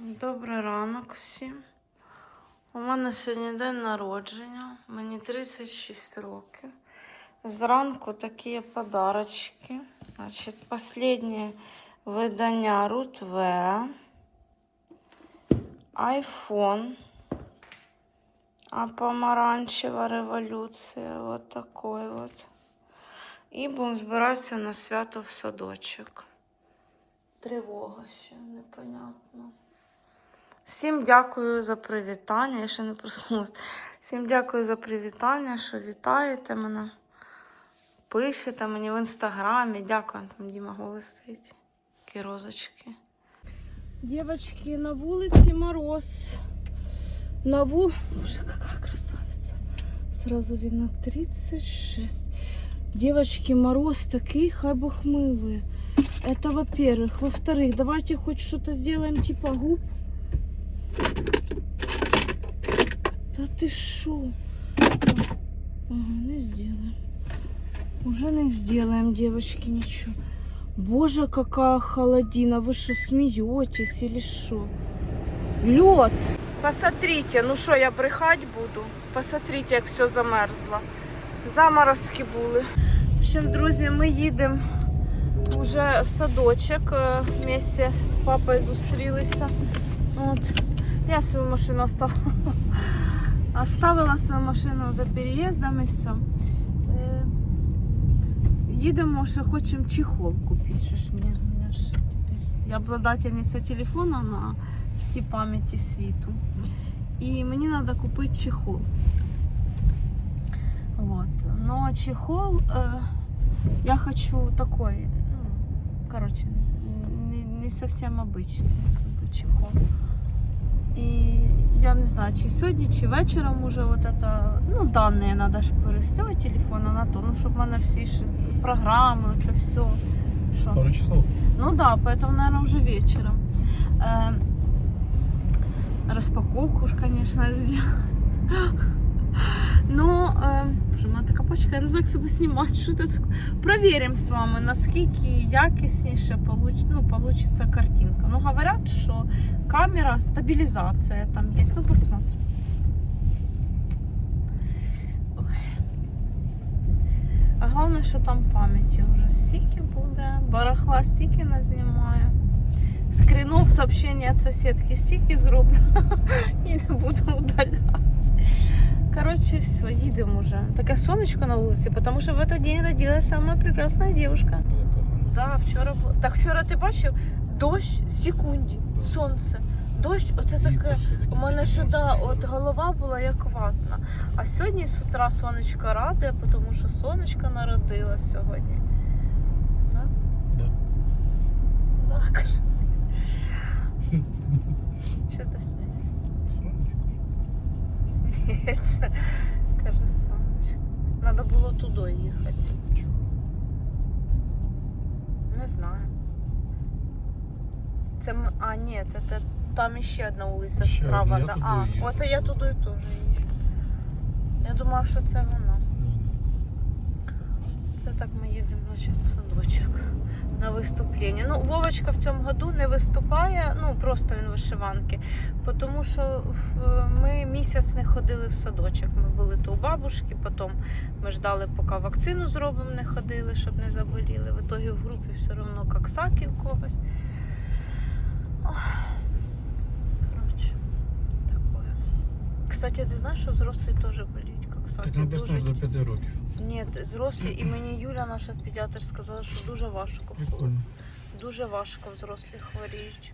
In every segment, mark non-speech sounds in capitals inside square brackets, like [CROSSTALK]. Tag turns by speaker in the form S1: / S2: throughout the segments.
S1: Добрий ранок всім. У мене сьогодні день народження. Мені 36 років. Зранку такі подарочки. Значить, останнє видання Рут В. Айфон. А помаранчева революція. Вот такой вот. І будемо збиратися на свято в садочок. Тривога ще непонятно. Всім дякую за привітання. Я ще не проснулась. Всім дякую за привітання, що вітаєте мене. Пишете мені в інстаграмі. Дякую, там Діма голос стоїть. Такі розочки. Девочки, на вулиці мороз. На ву... Боже, какая красавица. Сразу видно 36. Девочки, мороз такий, хай Бог милує. Это во-первых. Во-вторых, давайте хоть что-то сделаем типа губ. Ты шо? Ага, не сделаем. Уже не сделаем, девочки, ничего. Боже, какая холодина. Вы что, смеетесь или что? Лед. Посмотрите, ну що, я брехать буду? Посмотрите, як все замерзло. Заморозки були. В общем, друзі, ми їдемо уже в садочок. е, Вместе з папою зустрілися. От. Я свою машину оставила. [LAUGHS] Оставила свою машину за переїздом і все. Е, Їдемо, ще хочемо чехол купити. Що ж мені, мене ж тепер- Я обладательниця телефона на всі пам'яті світу. І мені треба купити чехол. Вот. Но чехол э, я хочу такой, ну, короче, не, не совсем обычный как бы, чехол. І я не знаю, чи сьогодні, чи вечором уже вот это, ну, данные надо ж перестягати телефона на то, ну, щоб в мене всі ж програми, це все. Що?
S2: Пару часов.
S1: Ну да, поэтому, наверное, уже вечером. Э, распаковку, ж, конечно, сделаю. Ну, э, боже, моя така почка, я не знаю, як себе знімати, що це таке. Провіримо з вами, наскільки якісніше получ, ну, получится картинка. Ну, говорят, що камера, стабілізація там є. Ну, посмотрим. А головне, що там пам'яті вже стільки буде, барахла стільки не знімаю. Скринов сообщення від сусідки стільки зроблю [LAUGHS] і не буду удаляти. Коротше, все, їдемо вже. Таке сонечко на вулиці, тому що в цей день родилась сама прекрасна дівчинка. Да, вчора було. Так вчора ти бачив дощ в секунді, сонце. Дощ, оце таке. У мене ще да, от голова була як ватна. А сьогодні з утра сонечко радує, тому що сонечко народилось сьогодні. Да?
S2: Да.
S1: Да. Що ти. Сміється. Каже сонечко. Треба було туди їхати. Не знаю. Це ми. А, ні, це, це там ще одна вулиця
S2: Ще
S1: справа.
S2: одна, я
S1: да.
S2: туди
S1: А,
S2: їжджу.
S1: от я туди теж їжджу. Я думав, що це воно. Це так ми їдемо, значить, в садочок на виступлення. Ну, Вовочка в цьому году не виступає, ну просто він вишиванки, тому що ми місяць не ходили в садочок. Ми були то у бабушки, потім ми ждали, поки вакцину зробимо, не ходили, щоб не заболіли. В итоге в групі все одно каксаки в когось. Ох. Коротше, такое. Кстати, ти знаєш, що взрослі теж боліють каксаки?
S2: Так написано до 5 років.
S1: Ні, зрослі, і мені Юля, наша педіатр, сказала, що дуже важко.
S2: Прикольно.
S1: Дуже важко взрослі хворіють.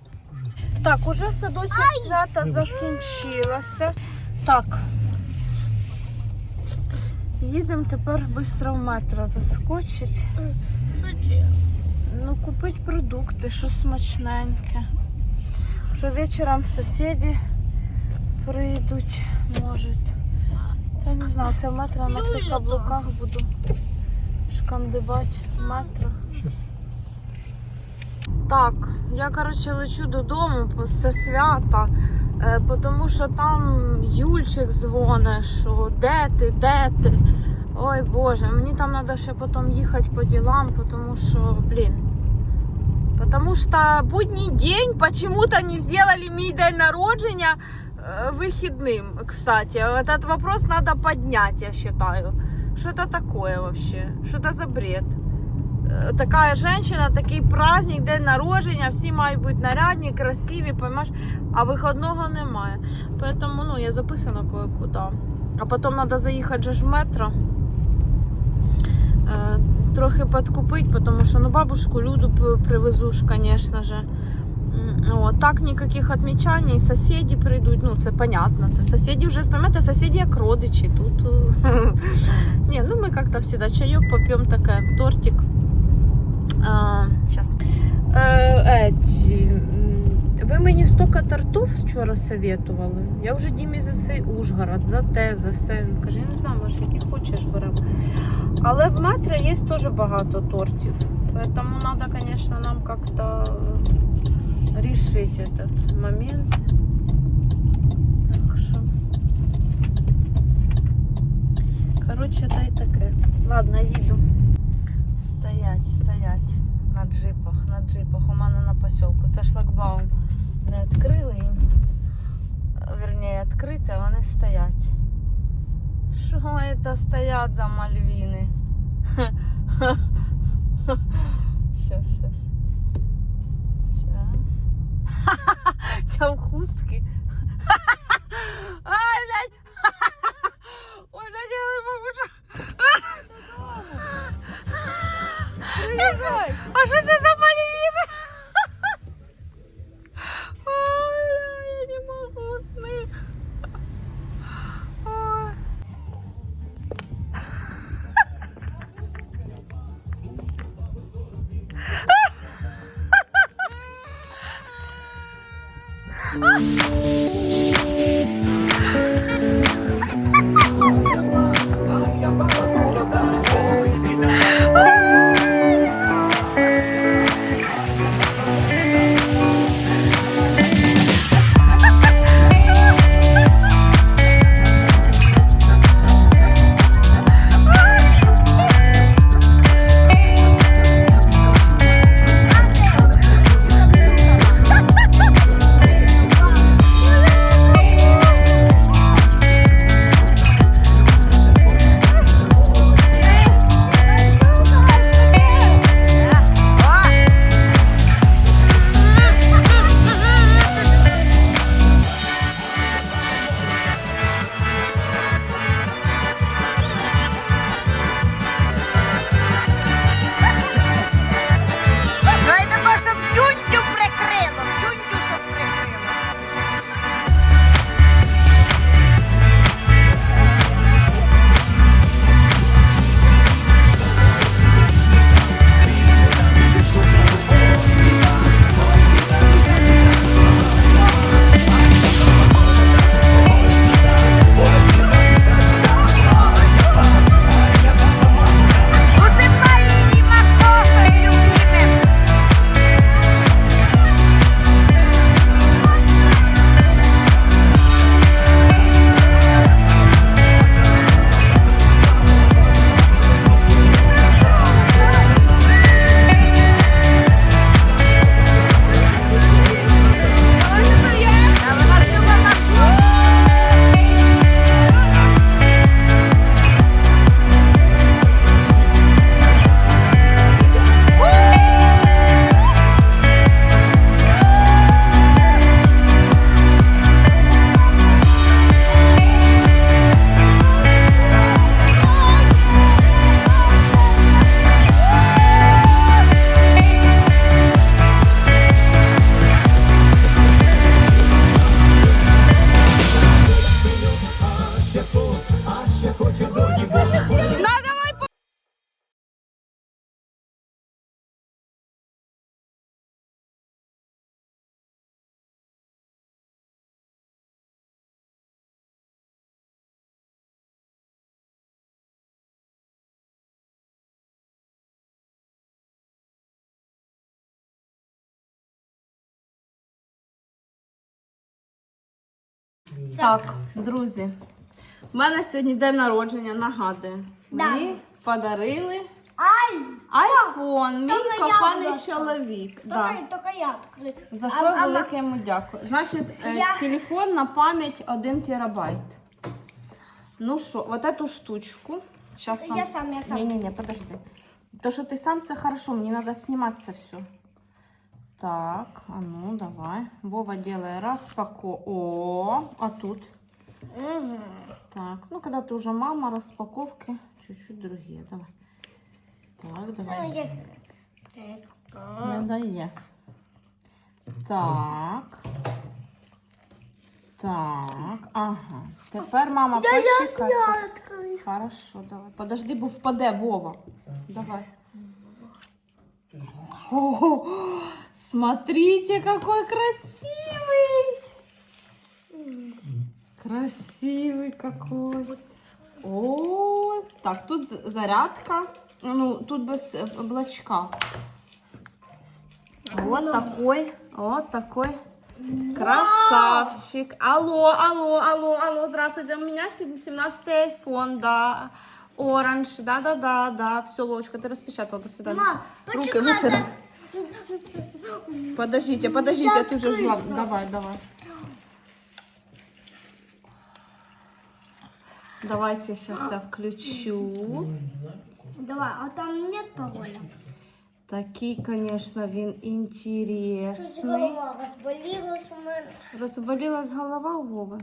S1: Так, уже садочок свята закінчилося. Так. Їдемо тепер швидко в метро заскочить. Ну, купити продукти, що смачненьке. Що вечором сусіди прийдуть, може. Та не знаю, це в метро на тих каблуках буду шкандибати в метро. Так, я коротше лечу додому після свята, е, тому що там Юльчик дзвонить, що де ти, де ти. Ой Боже, мені там треба ще потім їхати по ділам, тому що, блін, Потому что будний день почему-то не сделали мій день народження выходным, кстати. Этот вопрос надо поднять, я считаю. Что это такое вообще? Что это за бред? Э, Такая женщина, такий праздник, день народження, всі мають бути нарядні, красиві, поймаєш, а виходного немає. Поэтому, ну, я записана кое-куди. А потім треба заїхати же ж в метро. Е, трохи підкупити, тому що ну, бабушку Люду п- привезу ж, звісно От, так ніяких відмічань, сусіди прийдуть, ну це понятно. Це сусіди вже, розумієте, сусіди як родичі. Тут [LAUGHS] е, ні, ну ми як-то завжди чайок поп'ємо таке, тортик. А, сейчас. Ви мені стільки тортів вчора советували. Я вже Дімі за цей Ужгород, за те, за. Він каже, я не знаю, може, які хочеш беремо. Але в метро є теж багато тортів. Поэтому надо, конечно, нам как-то решить этот момент. Так що. Коротше, та й таке. Ладно, їду. Стоять, стоять на джипах, на джипах. У мене на посілку. Це шлагбаум не відкрили їм. Верніше, відкрити, а вони стоять. Що це стоять за мальвіни? [LAUGHS] Щас, щас. Щас. Ця в хустки. Ай, блядь! Ой, блядь, я не можу. А що це за
S2: Давай
S1: Так, друзі, в мене сьогодні день народження, нагадую.
S2: Да.
S1: Мені подарили
S2: Ай!
S1: Айфон, мій
S2: Тільки я
S1: коханий
S2: була
S1: чоловік. Да.
S2: тільки я відкрию.
S1: За
S2: А-
S1: що
S2: а
S1: велике йому дякую. Значить, е,
S2: Я-
S1: телефон на пам'ять 1 терабайт. Ну що, вот эту штучку. Сейчас
S2: Я сам, я сам.
S1: Не-не-не, подожди. То, что ты сам, це хорошо, мне надо снимать це все. Так, а ну, давай. Вова, делай распако... О, а тут?
S2: Угу.
S1: Так, ну, когда ты уже мама, распаковки чуть-чуть другие. Давай. Так, давай.
S2: Ну.
S1: Не дає. Так. Так, ага. Тепер мама почекай.
S2: Я відкрию.
S1: Хорошо, давай. Подожди, бо впаде Вова. Давай. О, смотрите, какой красивый. Красивый какой. О, так, тут зарядка. Ну, тут без э, облачка. Вот такой, вот такой красавчик. Алло, алло, алло, алло, здравствуйте, у меня 17 iPhone, да. Оранж, да-да-да, да. Все, Лочка, ты распечатала, до свидания.
S2: Мам,
S1: Руки
S2: почекай.
S1: Подождите, подождите, тут же
S2: открыла.
S1: Давай, давай. Давайте сейчас я включу.
S2: Давай, а там нет пароля?
S1: Такий, конечно, він інтересний.
S2: Голова розболілась у мене.
S1: Розболілась голова у Вови.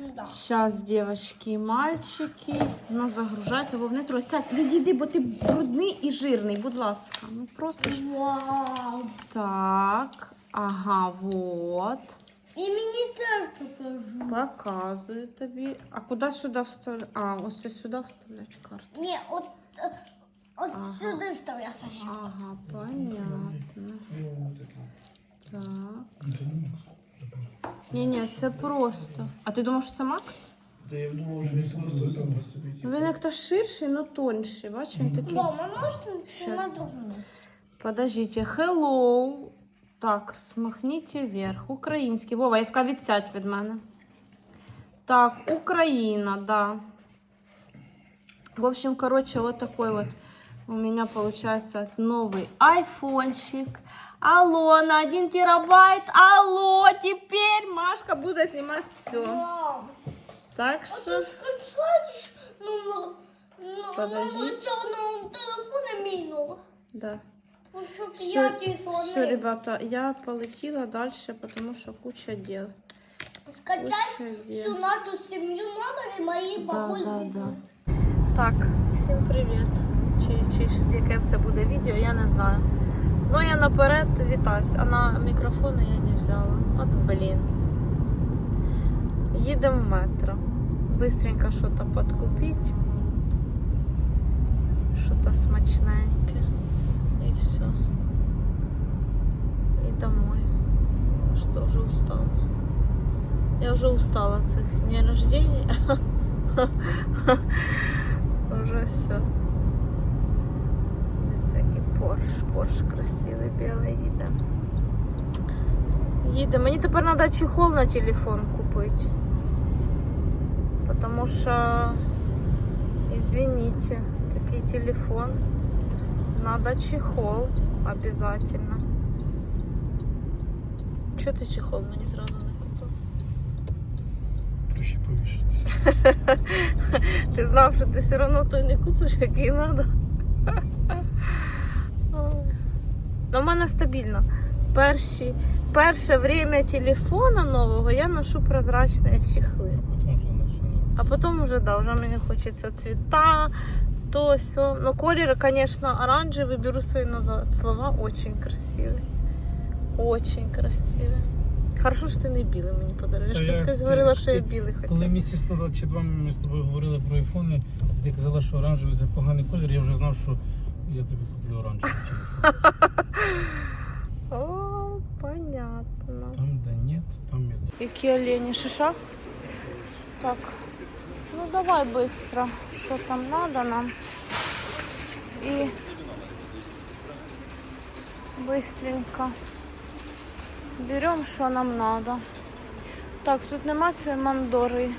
S2: Ну, да.
S1: Сейчас, девочки и мальчики. Воно загружається, Вов, не трой. Сядь, відійди, бо ти брудний і жирний, будь ласка. Ну просиш.
S2: Вау.
S1: Так, ага, вот.
S2: І мені теж покажу.
S1: Показую тобі. А куди сюди вставляти? А, ось ось сюди вставляти карту.
S2: Ні, от, е, от сюди ставля Саша.
S1: Ага, понятно. Так. Ні, ні, це просто. А ти думав, що це Макс?
S3: Та я думав, що він просто сам по собі. типу.
S1: Він як то ширший, але тонший. Бач, він такий.
S2: Мама, можна на другому?
S1: Подождите, hello. Так, смахніть вверх. Український. Вова, я сказала, відсядь від мене. Так, Україна, да. В общем, короче, вот такой вот у меня получается новый айфончик. Алло, на 1 терабайт. Алло, теперь Машка будет снимать все.
S2: Вау.
S1: Так что...
S2: Скачаєш номер, ну,
S1: Подожди.
S2: номер цього телефона мій номер.
S1: Да.
S2: Ну, щоб
S1: Все,
S2: я телефони.
S1: все, ребята, я полетела дальше, потому что куча дел.
S2: Скачай
S1: Лучше є.
S2: всю нашу сім'ю номер і мої
S1: Да,
S2: бабулі.
S1: да, да. Так, всім привіт. Чи, яке це буде відео, я не знаю. Ну, я наперед вітаюсь, а на мікрофони я не взяла. От блін. Їдемо в метро. Быстренько що-то подкупить. Що-то смачненьке. І все. І домой. Что вже устала. Я вже устала цих дней рождения. Уже [LAUGHS] все. Це який Порш. Порш красивий білий їде. Їде. Мені тепер треба чехол на телефон купити. Потому що, извините, такий телефон. Надо чехол обязательно. Чого ти чехол мені зразу не купив?
S3: Проще повішати. [LAUGHS]
S1: Ти знав, що ти все одно той не купиш, який треба. Ну, в мене стабільно. Перші, перше время телефона нового я ношу прозрачні чехли. А потім вже, да, вже мені хочеться цвіта, то все. Ну, колір, звісно, оранжевий, беру свої назад. Слова очень красиві. Очень красиві. Хорошо, що ти не білий мені подаруєш. Я колись говорила, що я білий
S3: Коли
S1: хотіла.
S3: місяць назад чи два ми з тобою говорили про айфони, ти казала, що оранжевий це поганий колір, я вже знав, що я тобі куплю оранжевий. [LAUGHS]
S1: О, понятно.
S3: Там, де ні, там є.
S1: Які олені шиша? Так. Ну давай быстро. Що там надо нам? І быстренько берем, що нам надо. Так, тут нема цієї мандори.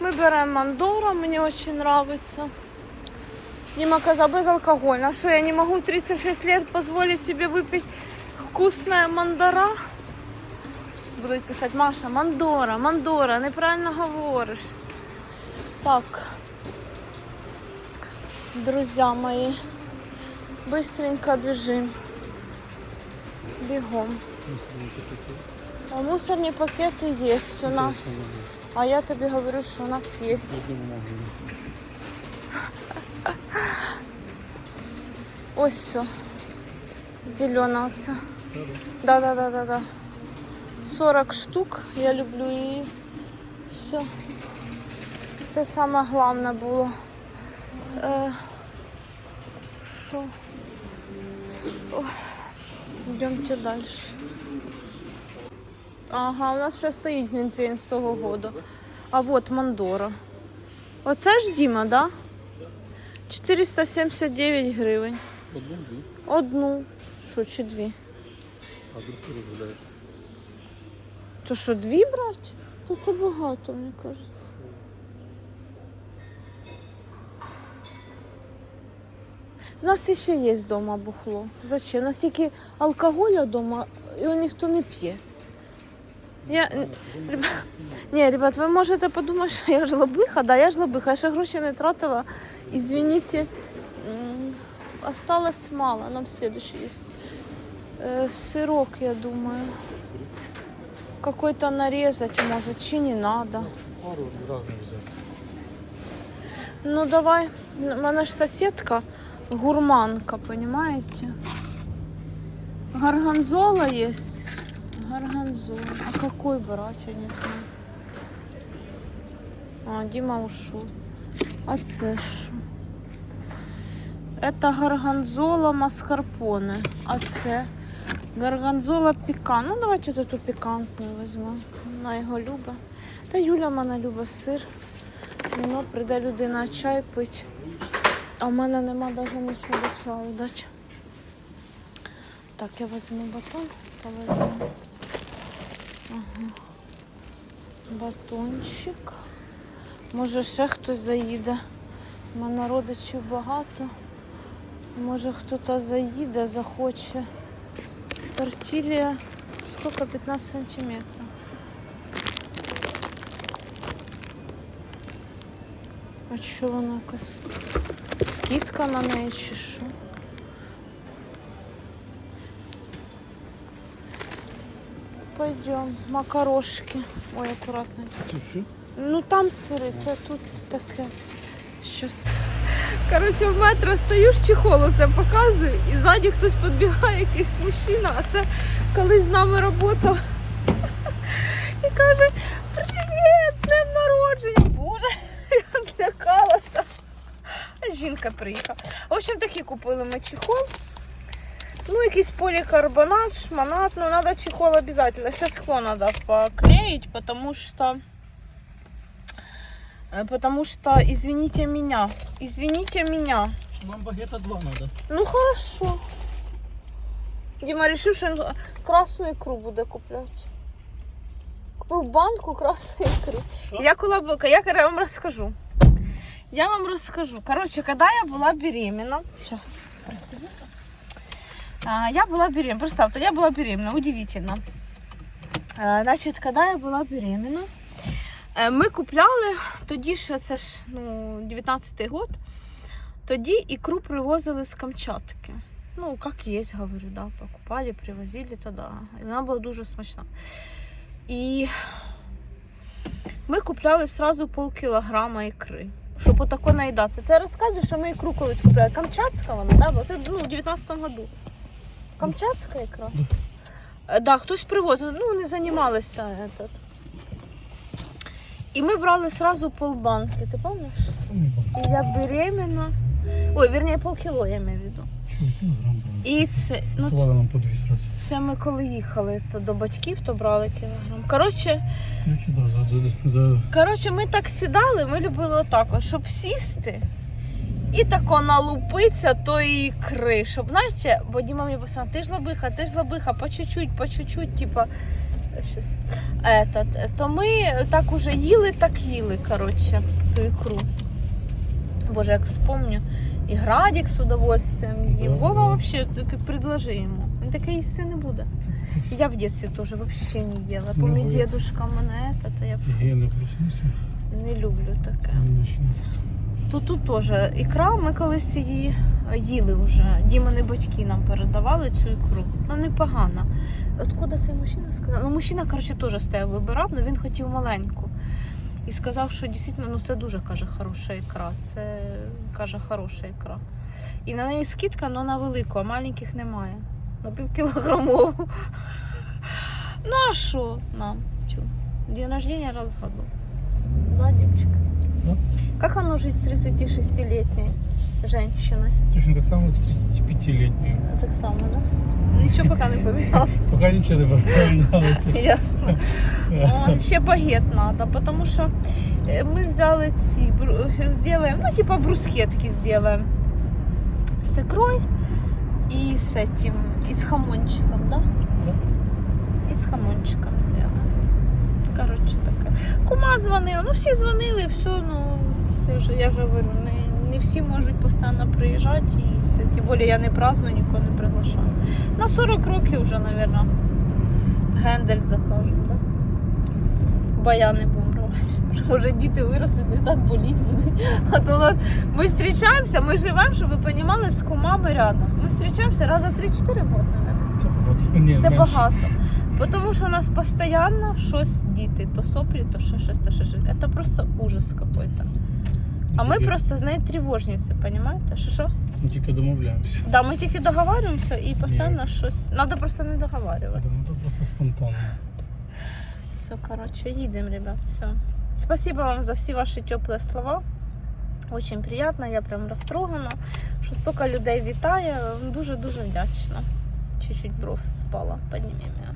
S1: Ми беремо мандора, мені дуже подобається. Дима казав безалкогольно. Що я не можу в 36 лет позволить себе випити вкусне мандара? Будуть писати, Маша, мандора, мандора, неправильно говориш. Так. Друзья мои, быстренько бежим. Бегом. А мусорні пакети є у нас. А я тобі говорю, що у нас є. Ось все. Зелена оця. Да, да, да, да, да. 40 штук. Я люблю її. Все. Це саме головне було. Е, Що? Йдемте далі. Ага, у нас ще стоїть Глінтвейн з того года. А от Мандора. Оце ж Діма, да? 479 гривень.
S3: Одну-дві,
S1: Одну. Що, чи дві?
S3: а другу розглядаєш.
S1: То що, дві брати? То це багато, мені кажеться. У нас ще є вдома бухло. Зачем? У нас тільки алкоголя вдома, його ніхто не п'є. Я... Ребят... Ні, ребят, ви можете подумати, що я жлобиха, да, я жлобиха, я ще гроші не тратила. М, осталось мало, нам следующий есть. Э, сырок, я думаю. Какой-то нарезать может, чи не надо.
S3: Пару разних взяти.
S1: Ну давай, мене ж сусідка гурманка, понимаете? Гарганзола є. Гарганзола. А какой брать, я не знаю. А, Дима ушел. А це що? Это гарганзола маскарпоне. А це гарганзола пікан. Ну давайте тут пікантну візьмемо. Вона його любить. Та Юля в мене любить сир. Ну, прийде людина чай пить. А в мене нема навіть нічого до чаю дати. Так, я візьму батон. Ага. Батончик. Може ще хтось заїде. У мене родичів багато. Може хтось заїде, захоче. Тортилья. Сколько? 15 сантиметров. А що вона якась? Скидка на неї чи що? Пойдем, макарошки. Ой, акуратно. Ну там сири, це тут таке. Щось. Коротше, в метро стою з чехолу це показую, і ззаді хтось підбігає, якийсь мужчина, а це колись з нами працював. [LAUGHS] І каже: Привіт, з днем народження! Боже, [LAUGHS] я злякалася. А жінка приїхала. В общем, такі купили ми чехол. Ну, якийсь полікарбонат, шманат. Ну, надо чехол обязательно. Сейчас скло надо поклеить, потому что... э, Потому что, извините меня, извините меня.
S3: Нам багета два треба.
S1: Ну, хорошо. Дима решил, что он красную икру буде купляти. Купив банку красної ікри.
S3: Що?
S1: Я коли я коли вам розкажу. Я вам розкажу. Короче, когда я была беременна, сейчас пристегнуся. А, я была беременна, представьте, я была беременна, удивительно. А, значить, когда я була беременна, ми купляли, тоді ще це ж ну, 19-й год, тоді ікру привозили з Камчатки. Ну, як є, говорю, да, покупали, привозили тоді. І вона була дуже смачна. І ми купляли сразу полкілограма ікри. Щоб отако наїдатися. Це я розказую, що ми ікру колись купляли. Камчатська вона, да? була? це ну, в 19-му году. Камчатська ікра? Е, Да, хтось привозив, ну вони займалися. Этот. І ми брали сразу полбанки, ти пам'ятаєш? І я беременна. Ой, вірніше, полкіло, я маю в виду. І це, ну,
S3: Слава нам по дві сразу.
S1: це ми коли їхали то до батьків, то брали кілограм. Коротше,
S3: Ключі, да, за, за, за...
S1: коротше, ми так сідали, ми любили отак, от, щоб сісти і тако налупитися тої ікри, щоб, знаєте, бо Діма мені писав, ти ж лабиха, ти ж лабиха, по чуть-чуть, по чуть-чуть, типа, щось. Этот, то ми так уже їли, так їли, коротше, ту ікру. Боже, як вспомню, І Градік з удовольствием їв. Вова взагалі предложи йому. Він таке їсти не буде. Я в дитинстві теж взагалі не їла.
S3: Ну,
S1: Помню,
S3: ви-
S1: дедушка мене, та, я не люблю таке. То тут теж ікра, ми колись її їли вже. Дімони батьки нам передавали цю ікру. Вона непогана. Откуда цей мужчина сказав? Ну, мужчина, коротше, теж стояв вибирав, але він хотів маленьку. І сказав, що дійсно ну, це дуже каже, хороша ікра. Це каже, хороша ікра. І на неї скидка, але на велику, а маленьких немає. На півкілограмову. Ну а що нам? День рождения раз в году. Да, девочка?
S3: Да.
S1: Как оно жить с 36-летней женщиной?
S3: Точно так само, як з 35-літньою.
S1: Так само, да? Нічого поки не помінялося. [LAUGHS]
S3: Поки нічого не помінялося. [LAUGHS]
S1: Ясно. [LAUGHS] О, ще багет надо, потому що е, ми взяли ці, бру- сделаем, ну, типа брускетки сделаем с икрой и с этим, и с хамончиком, да?
S3: Да.
S1: І з хамончиком сделаем. Коротше таке. Кума дзвонила, ну всі дзвонили, все, ну, я вже, я вже говорю, не, не всі можуть постійно приїжджати, і це, тим більше я не праздную, нікого не приглашаю. На 40 років вже, мабуть, гендель закажемо, да? Баяни будемо робити. Може діти виростуть, не так боліть будуть. А то у нас ми зустрічаємося, ми живемо, щоб ви розуміли, з кумами рядом. Ми зустрічаємося раз за 3-4 роки, мабуть.
S3: Це багато.
S1: Бо Тому що у нас постійно щось діти, то соплі, то ще щось, то ще щось. Це просто ужас какой-то. А ми просто з нею тривожниці, розумієте? Що що?
S3: Ми тільки домовляємося.
S1: Да, ми тільки договарюємося і постійно щось. Треба просто не договарюватися.
S3: Це просто спонтанно.
S1: Все, короче, їдемо, ребят. Все. Спасибо вам за всі ваші теплі слова. Очень приємно, я прям розтрогана, що стільки людей вітає. Дуже-дуже вдячна. Чуть-чуть бров спала, піднімемо.